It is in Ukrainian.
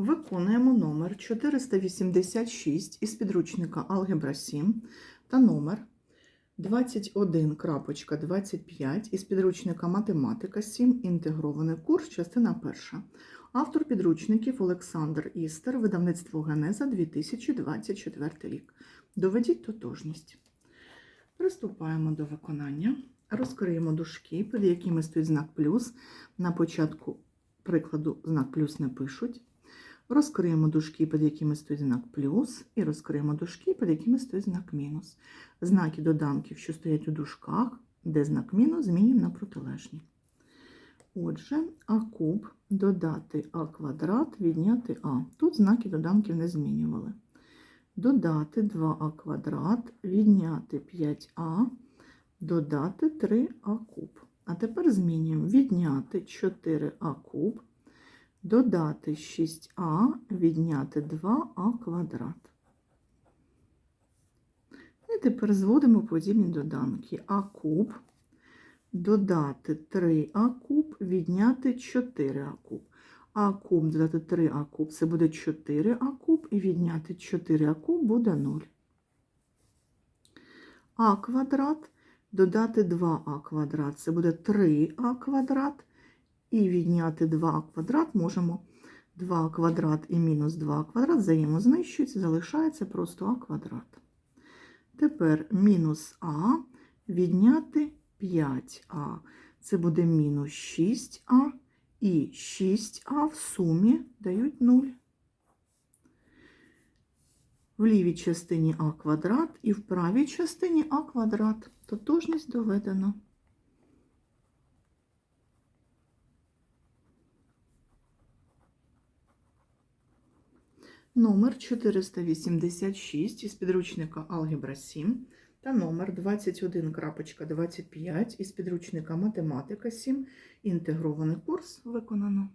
Виконуємо номер 486 із підручника Алгебра 7 та номер 21.25 із підручника Математика 7. Інтегрований курс, частина перша. Автор підручників Олександр Істер, видавництво Генеза 2024 рік. Доведіть тотожність. Приступаємо до виконання. Розкриємо дужки, під якими стоїть знак плюс. На початку прикладу знак плюс не пишуть. Розкриємо дужки, під якими стоїть знак плюс, і розкриємо дужки, під якими стоїть знак мінус. Знаки доданків, що стоять у дужках, де знак мінус, змінюємо на протилежні. Отже, а куб додати а квадрат, відняти а. Тут знаки доданків не змінювали. Додати 2а квадрат, відняти 5а, додати 3а куб. А тепер змінюємо відняти 4а куб, додати 6а, відняти 2а квадрат. І тепер зводимо подібні доданки. А куб, додати 3а куб, відняти 4а куб. А куб додати 3а куб, це буде 4а куб, і відняти 4а куб буде 0. А квадрат додати 2а квадрат, це буде 3а квадрат, і відняти 2а квадрат можемо 2 квадрат і мінус 2 квадрат взаємознищуються, залишається просто а квадрат. Тепер мінус а відняти 5а. Це буде мінус 6а і 6а в сумі дають 0. В лівій частині а квадрат і в правій частині а квадрат. Тотожність доведено. Номер 486 із підручника Алгебра 7 та номер 21.25 із підручника Математика 7. Інтегрований курс виконано.